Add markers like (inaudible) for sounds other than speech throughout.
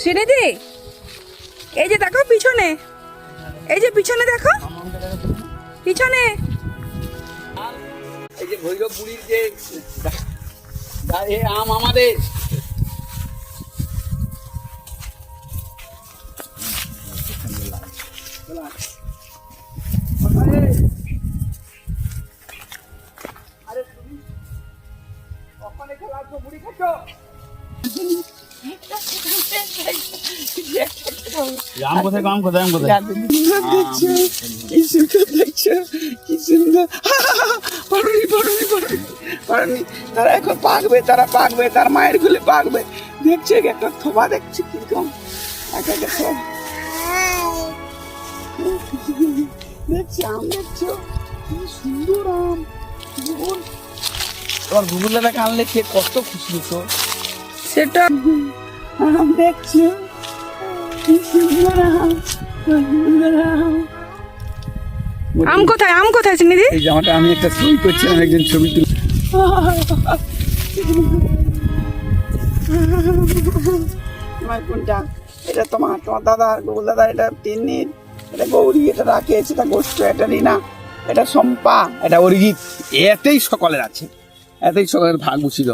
শ্রীনিধি এই যে দেখো পিছনে। এই যে পিছনে দেখো? পিছনে। এই যে ভৈরব পুরীর যে আম আমাদের। আম কোথায় আম কোথায় আম কোথায়? দেখছ কি সুন্দর দেখছ কি সুন্দর। পারুনি পারুনি পারুনি পারুনি তারা এখন পাকবে তারা পাকবে তার মায়ের গুলি পাকবে দেখছ এক একটা থোবা দেখছ কীরকম? একটা দেখছি আম দেখছ কি সুন্দর আম। তোমার গুগল দাদাকে আনলে কে কত খুশি হতো? সেটা দেখছ। আম কোথায়? আম কোথায় শ্রীনিধি এই জামাটা আমি একটা ছবি করছিলাম একজন ছবি তুলে। তোমার কোনটা? এটা তোমার তোমার দাদা গোকুল দাদা এটা তিন্নির এটা গৌরী এটা রাকেশ এটা গোষ্ঠ এটা রিনা এটা সম্পা এটা অরিজিৎ এতেই সকলের আছে। এতেই সকলের ভাগ বুঝিল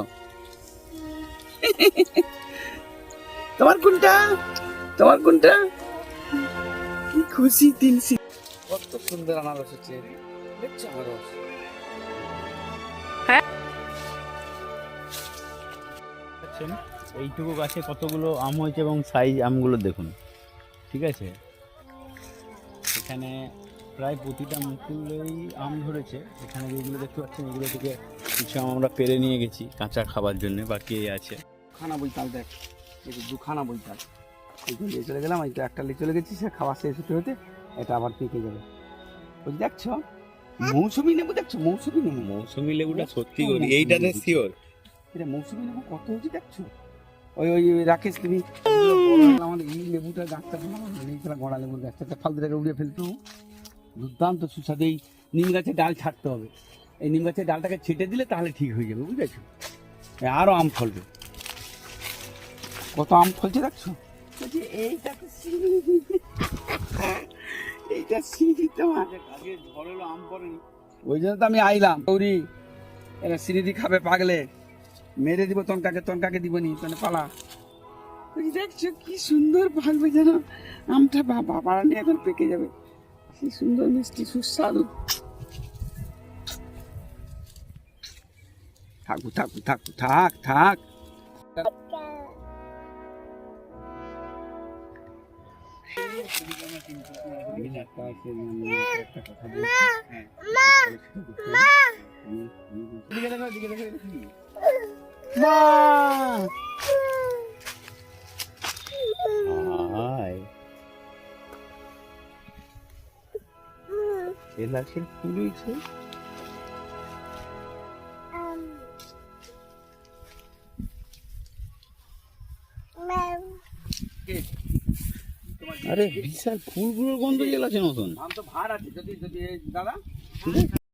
তোমার কোনটা? তোমার কোনটা? কি খুশি তিনশি কত সুন্দর আনারস হচ্ছে। দেখছ আনারস দেখছেন? এইটুকু গাছে কতগুলো আম হয়েছে এবং সাইজ আমগুলো দেখুন। ঠিক আছে? এখানে প্রায় প্রতিটা মুকুলেই আম ধরেছে। এখানে যেগুলো দেখতে পাচ্ছেন এগুলো থেকে কিছু আম আমরা পেরে নিয়ে গেছি কাঁচা খাবার জন্য বাকি এই আছে। খানা বইতাল দেখ এই দুখানা বইতাল এইটা নিয়ে চলে গেলাম এইটা একটা নিয়ে চলে গেছি সে খাওয়া শেষ হতে হতে এটা আবার পেকে যাবে ওই দেখছ? মৌসুমি লেবু দেখছ? মৌসুমি নেবু মৌসুমি লেবুটা সত্যি করি, এইটাতে শিওর এটা মৌসুমি নেবু কত হচ্ছে দেখছ? ওই ওই রাকেশ তুমি (laughs) আমাদের এই লেবুটা গাছটা নিয়েছিলাম গড়া লেবুর গাছটা। একটা ফালতুটাকে উড়িয়ে ফেলতো। দুর্দান্ত সুস্বাদু এই নিম গাছের ডাল ছাড়তে হবে। এই নিম গাছের ডালটাকে ছেটে দিলে তাহলে ঠিক হয়ে যাবে বুঝেছ? আরও আম ফলবে। কত আম ফলছে দেখছ? এইটা তো সিঁড়ি। এইটা সিঁড়ি তোমার আগে ঝড় হলো আম পড়েনি। ওই জন্য তো আমি আইলাম। গৌরি এরা সিঁড়ি খাবে পাগলে। মেরে দিব তনকাকে তনকাকে দিব নি তাহলে পালা। দেখছ কি সুন্দর পাকবে যেন আমটা বাবা পাড়ানি এখন পেকে যাবে। কি সুন্দর মিষ্টি সুস্বাদু থাকু থাকু থাকু থাক থাক? মা এলাচের ফুল হয়েছে আরে বিশাল ফুলগুলোর গন্ধ এলাচের মতন। আম তো ভার আছে যদি যদি দাদা?